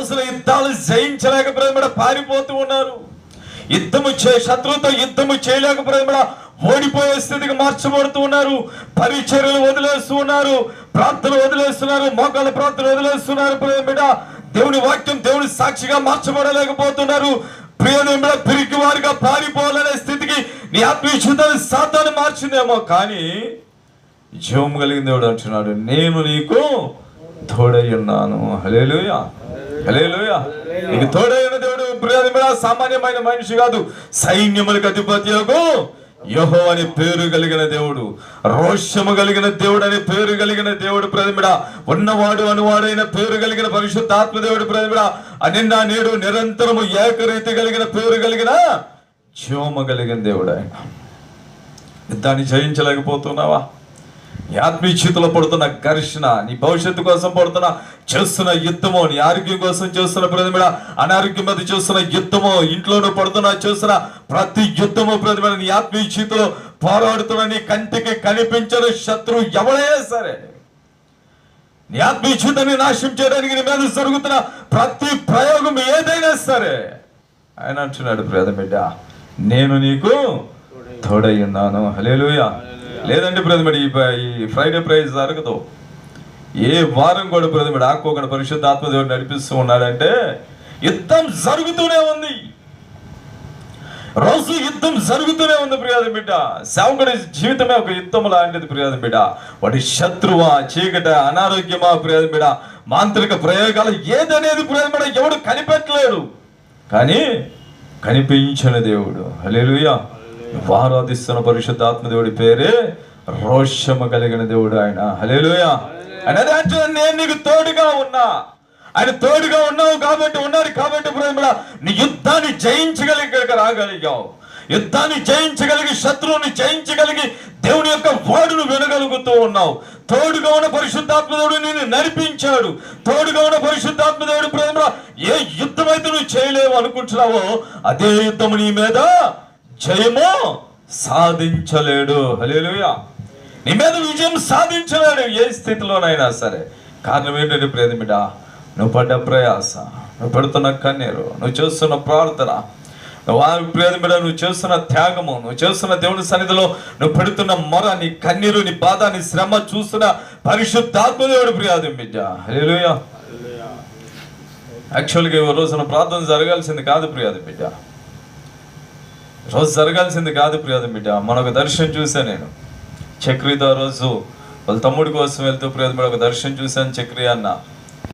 రోజున యుద్ధాలు జయించలేకపోయిన పారిపోతూ ఉన్నారు. యుద్ధము చే శత్రువుతో యుద్ధము చేయలేకపోయిన ఓడిపోయే స్థితికి మార్చబడుతూ ఉన్నారు. పరిచర్యలు వదిలేస్తూ ఉన్నారు. ప్రార్థన వదిలేస్తున్నారు. మోకాళ్ళ ప్రార్థన వదిలేస్తున్నారు. బిడ్డ దేవుని వాక్యం దేవుని సాక్షిగా మార్చబడలేకపోతున్నారు. ప్రియదేవుడ పిరికి వారిగా పారిపోవాలనే స్థితికి నీ ఆత్మీయుతాన్ని సాతాన్ని మార్చిందేమో కానీ జీవం కలిగిన దేవుడు అంటున్నాడు నేను నీకు తోడై ఉన్నాను. హలేలుయా నీకు తోడైన దేవుడు ప్రియదేవుడా సామాన్యమైన మనిషి కాదు సైన్యములకు అధిపతి యహో అని పేరు కలిగిన దేవుడు రోషము కలిగిన దేవుడు అనే పేరు కలిగిన దేవుడు ప్రతిమిడ ఉన్నవాడు అనువాడైన పేరు కలిగిన పరిశుద్ధ ఆత్మదేవుడు ప్రతిమిడ అనిన్న నేడు నిరంతరము ఏకరీతి కలిగిన పేరు కలిగిన జీవము కలిగిన దేవుడు ఆయన. దాన్ని జయించలేకపోతున్నావా? నీ ఆత్మీయతలో పడుతున్న ఘర్షణ నీ భవిష్యత్తు కోసం పడుతున్న చేస్తున్న యుద్ధము నీ ఆరోగ్యం కోసం చేస్తున్న ప్రతిమిడ అనారోగ్యం మీద చేస్తున్న యుద్ధము ఇంట్లోనూ పడుతున్న చేస్తున్న ప్రతి యుద్ధము ప్రతిమిడ నీ ఆత్మీయతలో పోరాడుతున్న నీ కంటికి కనిపించని శత్రువు ఎవడైనా సరే నీ ఆత్మీయతని నాశనం చేయడానికి నీ మీద జరుగుతున్న ప్రతి ప్రయోగం ఏదైనా సరే ఆయన అంటున్నాడు ప్రేదమిడ్డ నేను నీకు తోడై ఉన్నాను. హలేలుయా లేదంటే ప్రతిమిడి ఈ ఫ్రైడే ప్రైజ్ జరగదు. ఏ వారం కూడా ప్రతిమిడి ఆకోకుండా పరిశుద్ధ ఆత్మదేవుడు నడిపిస్తూ ఉన్నాడంటే యుద్ధం జరుగుతూనే ఉంది. రోజు యుద్ధం జరుగుతూనే ఉంది ప్రియాది బిడ్డ. సేవకుడి జీవితమే ఒక యుద్ధం లాంటిది ప్రియాది బిడ్డ. వాటి శత్రువా చీకట అనారోగ్యమా ప్రియాది బిడ్డ. మాంత్రిక ప్రయోగాలు ఏదనేది ప్రియాది బిడ్డ ఎవడు కనిపెట్టలేడు. కానీ కనిపించని దేవుడు. హల్లెలూయా. ఆరాధిస్తున్న పరిశుద్ధాత్మ దేవుడి పేరే రోషము కలిగిన దేవుడు ఆయన. హల్లెలూయా. అనేది నేను నీకు తోడుగా ఉన్నా. ఆయన తోడుగా ఉన్నావు కాబట్టి ఉన్నారు కాబట్టి ప్రేమడ నీ యుద్ధాన్ని జయించగలిగ రాగలిగావు. యుద్ధాన్ని జయించగలిగి శత్రువుని జయించగలిగి దేవుని యొక్క వాడును వినగలుగుతూ ఉన్నావు. తోడుగా ఉన్న పరిశుద్ధాత్మదేవుడు నేను నడిపించాడు. తోడుగా ఉన్న పరిశుద్ధాత్మదేవుడు ప్రేమ ఏ యుద్ధం అయితే నువ్వు చేయలేవు అనుకుంటున్నావో అదే యుద్ధము నీ మీద జయము సాధించలేడు. హల్లెలూయా. నీ మీద విజయం సాధించలేడు. ఏ స్థితిలోనైనా సరే. కారణం ఏంటంటే ప్రేమిట నువ్వు పడ్డ ప్రయాస నువ్వు పెడుతున్న కన్నీరు నువ్వు చేస్తున్న ప్రార్థన నువ్వు ఆ ప్రేమిడ నువ్వు చేస్తున్న త్యాగము నువ్వు చేస్తున్న దేవుని సన్నిధిలో నువ్వు పెడుతున్న మొర నీ కన్నీరు నీ బాధ నీ శ్రమ చూస్తున్న పరిశుద్ధాత్మదేవుడు ప్రియాది బిడ్డ. హల్లెలూయా. యాక్చువల్గా ఈ రోజున ప్రార్థన జరగాల్సింది కాదు ప్రియాది బిడ్డ. రోజు జరగాల్సింది కాదు ప్రియాది బిడ్డ. మనొక దర్శనం చూశాను నేను. చక్రితో ఆ రోజు వాళ్ళ తమ్ముడి కోసం వెళ్తూ ప్రియాది బిడ్డ ఒక దర్శనం చూశాను చక్రి అన్న.